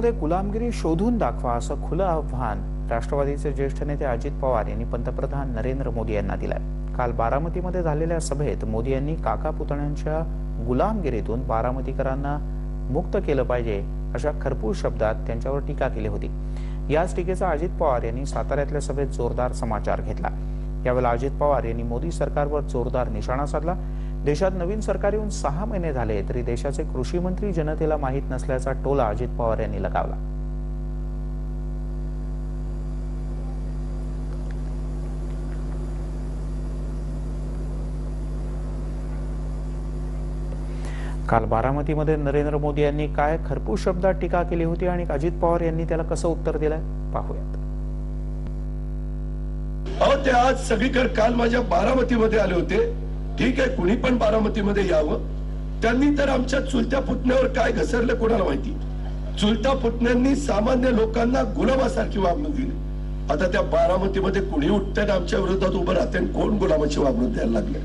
मध्ये गुलामगिरी शोधून दाखवा असं खुलं आव्हान राष्ट्रवादीचे ज्येष्ठ नेते अजित पवार यांनी पंतप्रधान नरेंद्र मोदी यांना दिलाय. काल बारामतीमध्ये झालेल्या सभेत मोदी यांनी काका पुतण्यांच्या गुलामगिरीतून बारामतीकरांना मुक्त केलं पाहिजे अशा खरपूस शब्दात त्यांच्यावर टीका केली होती. याच टीकेचा अजित पवार यांनी साताऱ्यातल्या सभेत जोरदार समाचार घेतला. यावेळेला अजित पवार यांनी मोदी सरकारवर जोरदार निशाणा साधला. देशात नवीन सरकार येऊन सहा महिने झाले तरी देशाचे कृषी मंत्री जनतेला माहीत नसल्याचा टोला अजित पवार यांनी लगावला. काल बारामतीमध्ये नरेंद्र मोदी यांनी काय खरपूस शब्दात टीका केली होती आणि अजित पवार यांनी त्याला कसं उत्तर दिलंय? पाहूयात. अहो ते आज सगळीकडे काल माझ्या बारामतीमध्ये आले होते. ठीक आहे कुणी पण बारामतीमध्ये यावं. त्यांनी तर आमच्या चुलत्या पुतण्यावर काय घसरलं कोणाला माहिती? चुलत्या पुतण्यांनी सामान्य लोकांना गुलामासारखी वागणूक दिली. आता त्या बारामतीमध्ये कुणी उठतं आमच्या विरोधात उभं राहते कोण गुलामाची वागणूक द्यायला लागले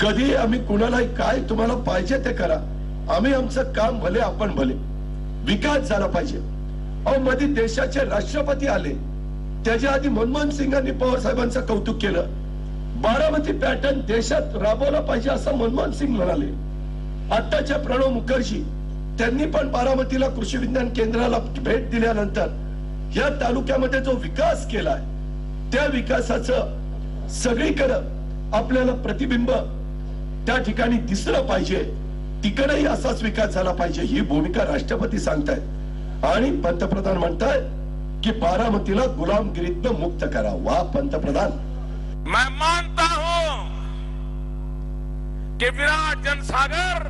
कधी आम्ही कुणालाही काय तुम्हाला पाहिजे ते करा. आम्ही आमचं काम भले आपण भले. विकास झाला पाहिजे. अहो मध्ये देशाचे राष्ट्रपती आले. त्याच्या आधी मनमोहन सिंगांनी पवार साहेबांचं कौतुक केलं. बारामती पॅटर्न देशात राबवला पाहिजे असं मनमोहन सिंग म्हणाले. आताच्या प्रणव मुखर्जी त्यांनी पण बारामतीला कृषी विज्ञान केंद्राला भेट दिल्यानंतर या तालुक्यामध्ये जो विकास केलाय त्या विकासाचं सगळीकडं आपल्याला प्रतिबिंब त्या ठिकाणी दिसलं पाहिजे. तिकडेही असाच विकास झाला पाहिजे ही भूमिका राष्ट्रपती सांगतायत. आणि पंतप्रधान म्हणताय की बारामतीला गुलामगिरीतनं मुक्त करा. वा पंतप्रधान. मैं मानता कि विराट जनसागर।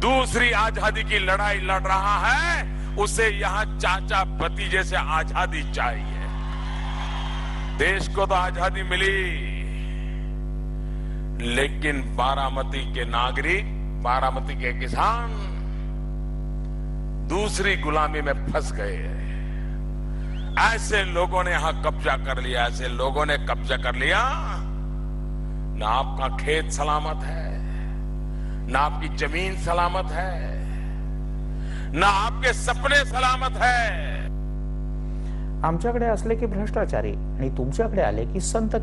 दूसरी आज़ादी की लड़ाई लड़ रहा है, उसे यहाँ चाचा भतीजे से आज़ादी चाहिए। देश को तो आज़ादी मिली, लेकिन बारामती के नागरिक, बारामती के किसान दूसरी गुलामी में फंस गए ऐसे लोगों ने यहाँ कब्जा कर लिया, ऐसे लोगों ने कब्जा कर लिया। ना आपका खेत सलामत है, ना आपकी ज़मीन सलामत है, ना आपके सपने सलामत है। आमच्याकडे असले की भ्रष्टाचारी आणि तुमच्याकडे आले की संत